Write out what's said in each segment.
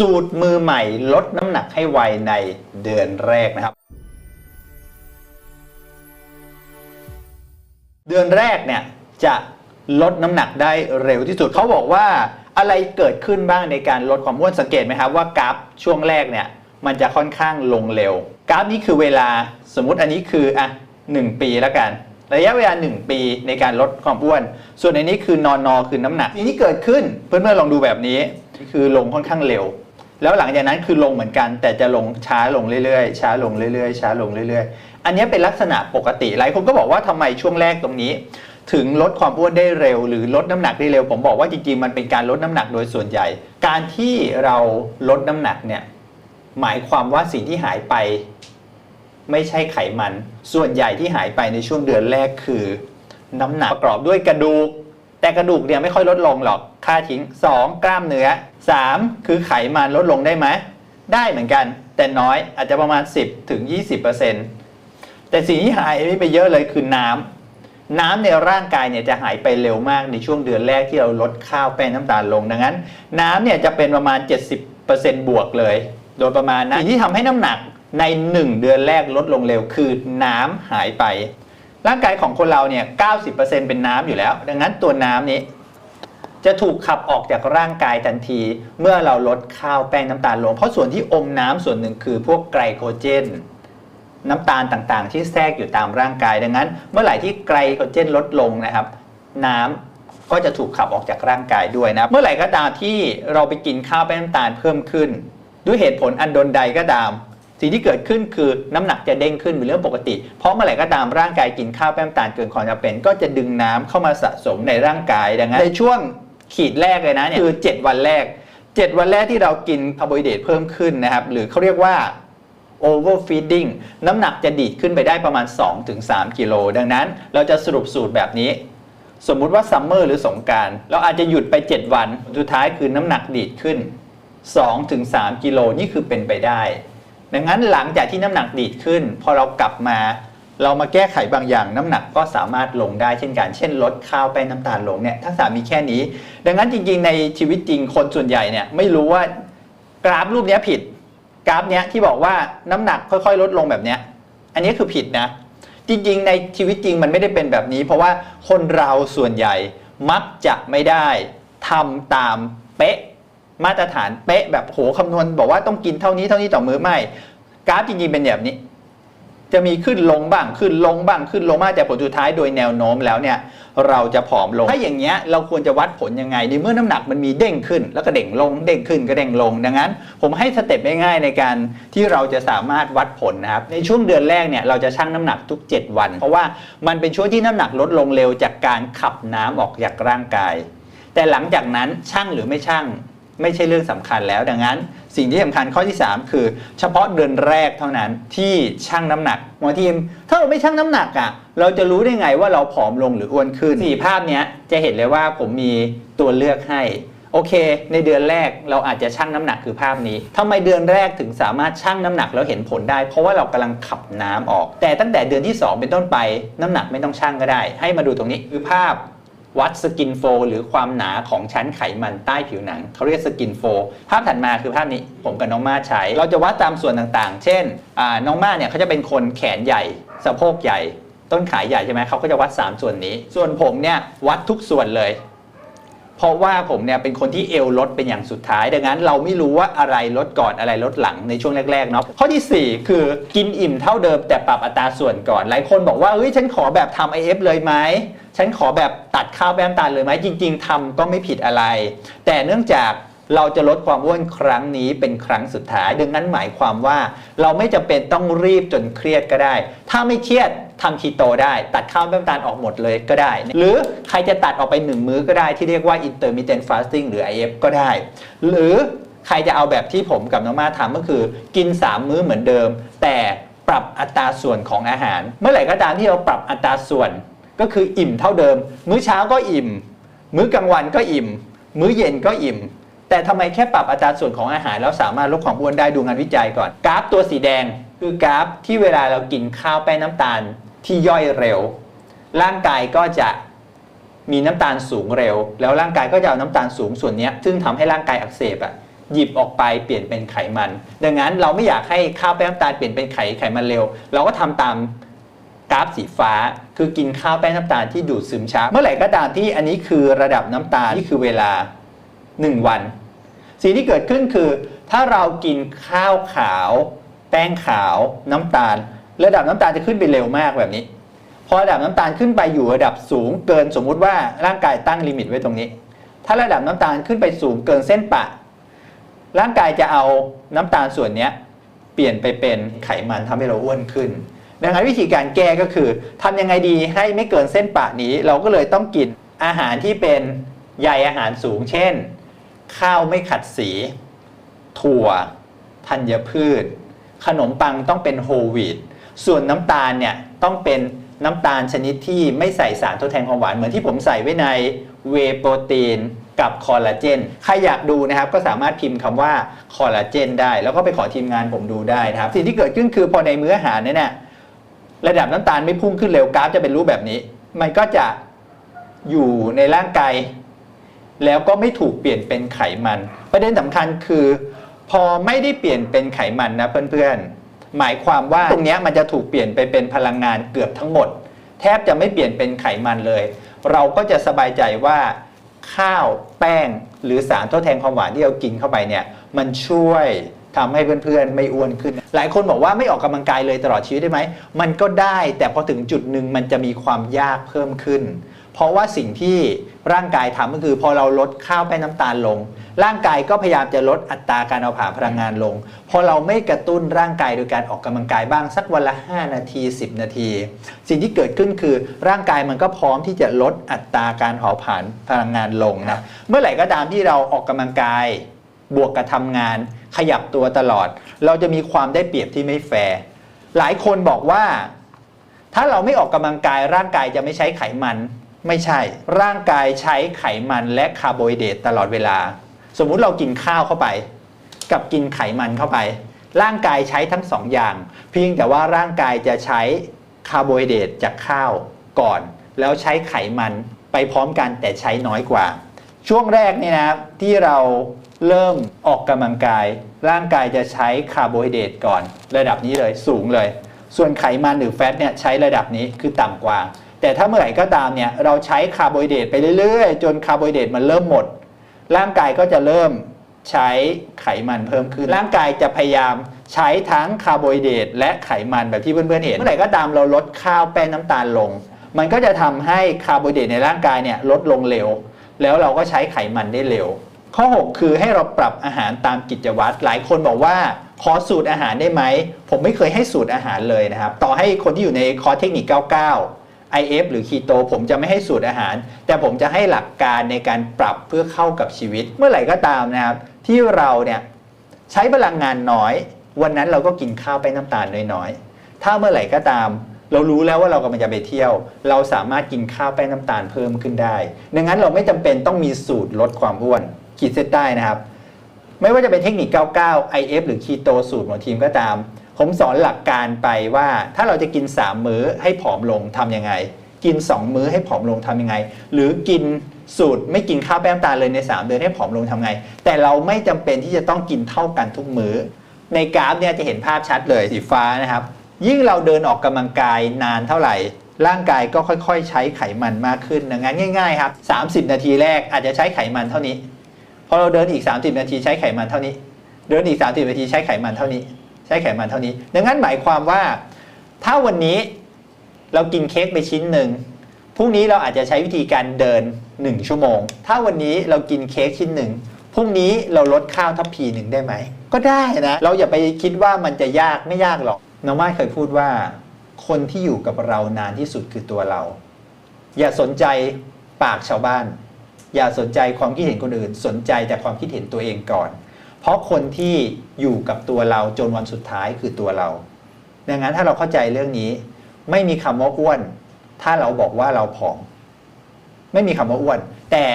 สูตรมือใหม่ลดน้ำหนักให้ไวในเดือนแรกนะครับ เดือนแรกเนี่ยจะลดน้ำหนักได้เร็วที่สุดเขาบอกว่าอะไรเกิดขึ้นบ้างในการลดความอ้วนสังเกตไหมครับว่ากราฟช่วงแรกเนี่ยมันจะค่อนข้างลงเร็ว กราฟนี้คือเวลาสมมุติอันนี้คืออะหนึ่งปีแล้วกัน ระยะเวลา 1 ปีในการลดความอ้วน ส่วนในนี้คือนอนนอคือน้ำหนักทีนี้เกิดขึ้นเพื่อนๆลองดูแบบนี้คือลงค่อนข้างเร็ว แล้วหลังจากนั้นคือลงเหมือนกัน แต่จะลงช้าลงเรื่อยๆช้าลงเรื่อยๆช้าลงเรื่อยๆ อันนี้เป็นลักษณะปกติหลายคนก็บอกว่าทำไมช่วงแรกตรงนี้ ถึงลดความอ้วนได้เร็ว หรือลดน้ำหนักได้เร็ว ผมบอกว่าจริงๆมันเป็นการลดน้ำหนักโดยส่วนใหญ่ การที่เราลดน้ำหนักเนี่ยหมายความว่าสิ่งที่หายไป ไม่ใช่ไขมัน ส่วนใหญ่ที่หายไปในช่วงเดือนแรกคือ น้ำหนักประกอบด้วยกระดูก แต่กระดูกเนี่ยไม่ค่อยลดลงหรอกค่าทิ้ง 2. กล้ามเนื้อ 3. คือไขมันลดลงได้ไหมได้เหมือนกัน แต่น้อยอาจจะประมาณ 10ถึง20%แต่สิ่งที่หายไปเยอะเลยคือน้ำน้ำในร่างกายเนี่ยจะหายไปเร็วมากในช่วงเดือนแรกที่เราลดข้าวแป้งน้ำตาลลงดังนั้น น้ำเนี่ยจะเป็นประมาณ 70%บวกเลย โดยประมาณนะสิ่งที่ทำให้น้ำหนักใน 1 เดือนแรกลดลงเร็วคือน้ำหายไป ร่างกายของคนเราเนี่ย 90%เป็นน้ำอยู่แล้ว ดังนั้นตัวน้ำนี้ จะถูกขับออกจากร่างกายทันที เมื่อเราลดข้าวแป้งน้ำตาลลง เพราะส่วนที่อมน้ำส่วนหนึ่งคือพวกไกลโคเจน น้ำตาลต่างๆ ที่แทรกอยู่ตามร่างกาย ดังนั้น เมื่อไหร่ที่ไกลโคเจนลดลงนะครับ น้ำก็จะถูกขับออกจากร่างกายด้วยนะ เมื่อไหร่ก็ตามที่เราไปกินข้าวแป้งน้ำตาลเพิ่มขึ้น ด้วยเหตุผลอันดนใดก็ตาม สิ่งที่เกิดขึ้นคือน้ำหนักจะเด้งขึ้นเป็นเรื่องปกติ เพราะเมื่อไหร่ก็ตามร่างกายกินข้าวแป้งตาลเกินความจำเป็น ก็จะดึงน้ำเข้ามาสะสมในร่างกายดังนั้นในช่วงขีดแรกเลยนะเนี่ยคือ 7 วันแรก 7 วันแรกที่เรากินคาร์โบไฮเดรตเพิ่มขึ้นนะครับ หรือเขาเรียกว่า overfeeding น้ำหนักจะดีดขึ้นไปได้ประมาณ 2-3 กิโล ดังนั้นเราจะสรุปสูตรแบบนี้ สมมุติว่าซัมเมอร์หรือสงการเราอาจจะหยุดไป 7 วัน สุดท้ายคือน้ำหนักดีดขึ้น 2-3 กิโลนี่คือเป็นไปได้ ดังนั้นหลังจากที่น้ำหนักดีดขึ้น พอเรากลับมา เรามาแก้ไขบางอย่าง น้ำหนักก็สามารถลงได้เช่นกัน เช่นลดข้าวแป้งน้ำตาลลงเนี่ยทักษะมีแค่นี้ ดังนั้นจริงๆ ในชีวิตจริงคนส่วนใหญ่เนี่ยไม่รู้ว่ากราฟรูปนี้ผิด กราฟเนี้ยที่บอกว่าน้ำหนักค่อยๆ ลดลงแบบเนี้ยอันนี้คือผิดนะ จริงๆ ในชีวิตจริงมันไม่ได้เป็นแบบนี้ เพราะว่าคนเราส่วนใหญ่มักจะไม่ได้ทำตามเป๊ะ มาตรฐานเป๊ะแบบโหคำนวณบอกว่าต้องกินเท่านี้เท่านี้ต่อมื้อไม่กราฟจริงๆเป็นแบบนี้ จะมีขึ้นลงบ้างขึ้นลงบ้างขึ้นลงบ้างแต่ผลสุดท้ายโดยแนวโน้มแล้วเนี่ยเราจะผอมลง ถ้าอย่างเงี้ยเราควรจะวัดผลยังไงในเมื่อน้ำหนักมันมีเด้งขึ้น แล้วก็เด้งลงเด้งขึ้นก็เด้งลง ดังนั้น ผมให้สเต็ปง่ายๆในการที่เราจะสามารถวัดผลนะครับ ในช่วงเดือนแรกเนี่ยเราจะชั่งน้ำหนักทุก 7 วัน เพราะว่ามันเป็นช่วงที่น้ำหนักลดลงเร็วจากการขับน้ำออกจากร่างกาย แต่หลังจากนั้นชั่งหรือไม่ชั่ง ไม่ใช่เรื่องสำคัญแล้วดังนั้น สิ่งที่สำคัญข้อที่ 3 คือ เฉพาะเดือนแรกเท่านั้นที่ชั่งน้ำหนักหมอทีม ถ้าเราไม่ชั่งน้ำหนักอะเราจะรู้ได้ไงว่าเราผอมลงหรืออ้วนขึ้นสี่ภาพเนี้ยจะเห็นเลยว่าผมมีตัวเลือกให้โอเค ในเดือนแรกเราอาจจะชั่งน้ำหนักคือภาพนี้ทำไมเดือนแรกถึงสามารถชั่งน้ำหนักแล้วเห็นผลได้ เพราะว่าเรากำลังขับน้ำออก แต่ตั้งแต่เดือนที่ 2 เป็นต้นไป น้ำหนักไม่ต้องชั่งก็ได้ ให้มาดูตรงนี้คือภาพ วัดสกินโฟหรือความหนาของชั้นไขมันใต้ผิวหนัง เขาเรียกสกินโฟภาพถัดมาคือภาพนี้ผมกับน้องมาใช้ เราจะวัดตามส่วนต่างๆ เช่นน้องมาเนี่ยเขาจะเป็นคนแขนใหญ่ สะโพกใหญ่ ต้นขาใหญ่ใช่ไหมเขาก็จะวัด 3 ส่วนนี้ ส่วนผมเนี่ยวัดทุกส่วนเลย เพราะว่าผมเนี่ยเป็นคนที่เอวลดเป็นอย่างสุดท้าย ดังนั้นเราไม่รู้ว่าอะไรลดก่อนอะไรลดหลังในช่วงแรกๆเนาะข้อทีสี่4 คือกินอิ่มเท่าเดิมแต่ปรับอัตราส่วนก่อน หลายคนบอกว่าเฮ้ยฉันขอแบบทำ IF เลยไหม ฉันขอแบบตัดข้าวแป้งตาลเลยไหมจริง ๆทำก็ไม่ผิดอะไร แต่เนื่องจากเราจะลดความอ้วนครั้งนี้เป็นครั้งสุดท้าย ดังนั้นหมายความว่า เราไม่จำเป็นต้องรีบจนเครียดก็ได้ ถ้าไม่เครียดทำคีโตได้ ตัดข้าวแป้งตาลออกหมดเลยก็ได้ หรือใครจะตัดออกไปหนึ่งมื้อก็ได้ที่เรียกว่า intermittent fasting หรือ IF ก็ได้ หรือใครจะเอาแบบที่ผมกับน้องมาทำก็คือ กิน 3 มื้อเหมือนเดิม แต่ปรับอัตราส่วนของอาหาร เมื่อไหร่ก็ตามที่เราปรับอัตราส่วน ก็คืออิ่มเท่าเดิม มื้อเช้าก็อิ่ม มื้อกลางวันก็อิ่ม มื้อเย็นก็อิ่ม แต่ทำไมแค่ปรับอัตราส่วนของอาหารแล้วสามารถลดความอ้วนได้ดูงานวิจัยก่อน กราฟตัวสีแดงคือกราฟที่เวลาเรากินข้าวแป้งน้ำตาลที่ย่อยเร็ว ร่างกายก็จะมีน้ำตาลสูงเร็ว แล้วร่างกายก็จะเอาน้ำตาลสูงส่วนนี้ซึ่งทำให้ร่างกายอักเสบอะหยิบออกไปเปลี่ยนเป็นไขมัน ดังนั้นเราไม่อยากให้ข้าวแป้งน้ำตาลเปลี่ยนเป็นไขไขมันเร็ว เราก็ทำตาม กราฟสีฟ้า คือกินข้าวแป้งน้ำตาลที่ดูดซึมช้า เมื่อไหร่ก็ตามที่อันนี้คือระดับน้ำตาลนี่คือเวลา 1 วัน สิ่งที่เกิดขึ้นคือ ถ้าเรากินข้าวขาว แป้งขาว น้ำตาล ระดับน้ำตาลจะขึ้นไปเร็วมากแบบนี้ พอระดับน้ำตาลขึ้นไปอยู่ระดับสูงเกินสมมุติว่าร่างกายตั้งลิมิตไว้ตรงนี้ ถ้าระดับน้ำตาลขึ้นไปสูงเกินเส้นปะ ร่างกายจะเอาน้ำตาลส่วนนี้เปลี่ยนไปเป็นไขมันทำให้เราอ้วนขึ้น ดังนั้นวิธีการแก้ก็คือทำยังไงดีให้ไม่เกินเส้นปะนี้ เราก็เลยต้องกินอาหารที่เป็นใยอาหารสูง เช่น ข้าวไม่ขัดสี ถั่ว ธัญพืช ขนมปังต้องเป็นโฮลวีตส่วนน้ำตาลเนี่ยต้องเป็นน้ำตาลชนิดที่ไม่ใส่สารทดแทนความหวานเหมือนที่ผมใส่ไว้ในเวโปรตีนกับคอลลาเจน ใครอยากดูนะครับก็สามารถพิมพ์คำว่าคอลลาเจนได้ แล้วก็ไปขอทีมงานผมดูได้นะครับ สิ่งที่เกิดขึ้นคือพอในมื้ออาหารเนี่ย ระดับน้ำตาลไม่พุ่งขึ้นเร็วกราฟจะเป็นรูปแบบนี้ มันก็จะอยู่ในร่างกายแล้วก็ไม่ถูกเปลี่ยนเป็นไขมัน ประเด็นสำคัญคือ พอไม่ได้เปลี่ยนเป็นไขมันนะเพื่อนๆ หมายความว่าตรงนี้มันจะถูกเปลี่ยนไปเป็นพลังงานเกือบทั้งหมด แทบจะไม่เปลี่ยนเป็นไขมันเลย เราก็จะสบายใจว่าข้าวแป้งหรือสารทดแทนความหวานที่เรากินเข้าไปเนี่ยมันช่วย ทำให้เพื่อนๆไม่อ้วนขึ้น หลายคนบอกว่าไม่ออกกำลังกายเลยตลอดชีวิตได้ไหม มันก็ได้แต่พอถึงจุดหนึ่งมันจะมีความยากเพิ่มขึ้น เพราะว่าสิ่งที่ร่างกายทำก็คือ พอเราลดข้าวแป้งน้ำตาลลง ร่างกายก็พยายามจะลดอัตราการเอาผ่านพลังงานลง พอเราไม่กระตุ้นร่างกายโดยการออกกำลังกายบ้างสักวันละ 5 นาที 10 นาที สิ่งที่เกิดขึ้นคือร่างกายมันก็พร้อมที่จะลดอัตราการเผาผลาญพลังงานลงนะเมื่อไหร่ก็ตามที่เราออกกำลังกาย บวกกับทำงาน ขยับตัวตลอด เราจะมีความได้เปรียบที่ไม่แฟร์หลายคนบอกว่า ถ้าเราไม่ออกกำลังกายร่างกายจะไม่ใช้ไขมัน ไม่ใช่ ร่างกายใช้ไขมันและคาร์โบไฮเดรตตลอดเวลา สมมุติเรากินข้าวเข้าไป กับกินไขมันเข้าไป ร่างกายใช้ทั้งสองอย่าง เพียงแต่ว่าร่างกายจะใช้คาร์โบไฮเดรตจากข้าวก่อน แล้วใช้ไขมันไปพร้อมกันแต่ใช้น้อยกว่า ช่วงแรกเนี่ยนะที่เรา เริ่มออกกำลังกาย ร่างกายจะใช้คาร์โบไฮเดรตก่อน ระดับนี้เลยสูงเลย ส่วนไขมันหรือแฟตเนี่ยใช้ระดับนี้คือต่ำกว่า แต่ถ้าเมื่อไหร่ก็ตามเนี่ยเราใช้คาร์โบไฮเดรตไปเรื่อยๆ จนคาร์โบไฮเดรตมันเริ่มหมด ร่างกายก็จะเริ่มใช้ไขมันเพิ่มขึ้น ร่างกายจะพยายามใช้ทั้งคาร์โบไฮเดรตและไขมันแบบที่เพื่อนๆเห็น เมื่อไหร่ก็ตามเราลดข้าวแป้งน้ำตาลลง มันก็จะทำให้คาร์โบไฮเดรตในร่างกายเนี่ยลดลงเร็ว แล้วเราก็ใช้ไขมันได้เร็ว ข้อ 6 คือให้เราปรับอาหารตามกิจวัตรหลายคนบอกว่าขอสูตรอาหารได้ไหม ผมไม่เคยให้สูตรอาหารเลยนะครับ ต่อให้คนที่อยู่ในคอร์สเทคนิค 99 IF หรือคีโตผมจะไม่ให้สูตรอาหาร แต่ผมจะให้หลักการในการปรับเพื่อเข้ากับชีวิต เมื่อไหร่ก็ตามนะครับ ที่เราเนี่ยใช้พลังงานน้อย วันนั้นเราก็กินข้าวไปน้ำตาลน้อยๆ ถ้าเมื่อไหร่ก็ตามเรารู้แล้วว่าเรากำลังจะไปเที่ยว เราสามารถกินข้าวแป้งน้ำตาลเพิ่มขึ้นได้ ดังนั้นเราไม่จำเป็นต้องมีสูตรลดความอ้วน ขีดเส้นใต้นะครับ ไม่ว่าจะเป็นเทคนิค 99 IF หรือคีโตสูตรของทีมก็ตาม ผมสอนหลักการไปว่าถ้าเราจะกิน 3 มื้อให้ผอมลงทำยังไง กิน 2 มื้อให้ผอมลงทำยังไง หรือกินสูตรไม่กินข้าวแป้งตาเลยใน 3 เดือนให้ผอมลงทำไง แต่เราไม่จำเป็นที่จะต้องกินเท่ากันทุกมื้อ ในกราฟเนี่ยจะเห็นภาพชัดเลยสีฟ้านะครับ ยิ่งเราเดินออกกำลังกายนานเท่าไหร่ร่างกายก็ค่อยๆ ใช้ไขมันมากขึ้นดังนั้นง่ายๆ ครับ 30 นาทีแรกอาจจะใช้ไขมันเท่านี้ พอเราเดินอีก 30 นาทีใช้ไขมันเท่านี้ เดินอีก 30 นาทีใช้ไขมันเท่านี้ ใช้ไขมันเท่านี้ ดังนั้นหมายความว่า ถ้าวันนี้เรากินเค้กไปชิ้นหนึ่งพรุ่งนี้เราอาจจะใช้วิธีการเดิน 1 ชั่วโมง ถ้าวันนี้เรากินเค้กชิ้นหนึ่งพรุ่งนี้เราลดข้าวทัพพีหนึ่งได้ไหม ก็ได้นะ เราอย่าไปคิดว่ามันจะยากไม่ยากหรอกน้องไม้เคยพูดว่า คนที่อยู่กับเรานานที่สุดคือตัวเรา อย่าสนใจปากชาวบ้าน อย่าสนใจความคิดเห็นคนอื่น สนใจแต่ความคิดเห็นตัวเองก่อน เพราะคนที่อยู่กับตัวเราจนวันสุดท้ายคือตัวเรา ดังนั้นถ้าเราเข้าใจเรื่องนี้ ไม่มีคำว่าอ้วน ถ้าเราบอกว่าเราผอม ไม่มีคำว่าอ้วน แต่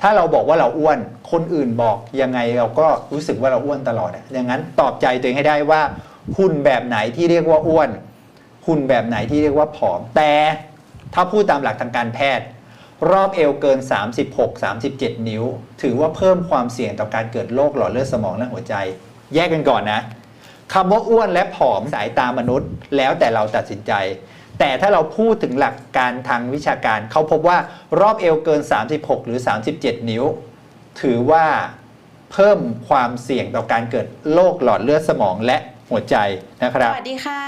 ถ้าเราบอกว่าเราอ้วน คนอื่นบอกยังไงเราก็รู้สึกว่าเราอ้วนตลอดดังนั้นตอบใจตัวเองให้ได้ว่าหุ่นแบบไหนที่เรียกว่าอ้วนหุ่นแบบไหนที่เรียกว่าผอม แต่ถ้าพูดตามหลักทางการแพทย์ รอบเอวเกิน 36 37 นิ้ว ถือว่าเพิ่มความเสี่ยงต่อการเกิดโรคหลอดเลือดสมองและหัวใจ แยกกันก่อนนะคำว่าอ้วนและผอมสายตามนุษย์ แล้วแต่เราตัดสินใจ แต่ถ้าเราพูดถึงหลักการทางวิชาการ เขาพบว่ารอบเอวเกิน 36 หรือ 37 นิ้ว ถือว่าเพิ่มความเสี่ยงต่อการเกิดโรคหลอดเลือดสมองและหัวใจนะครับ สวัสดีค่ะ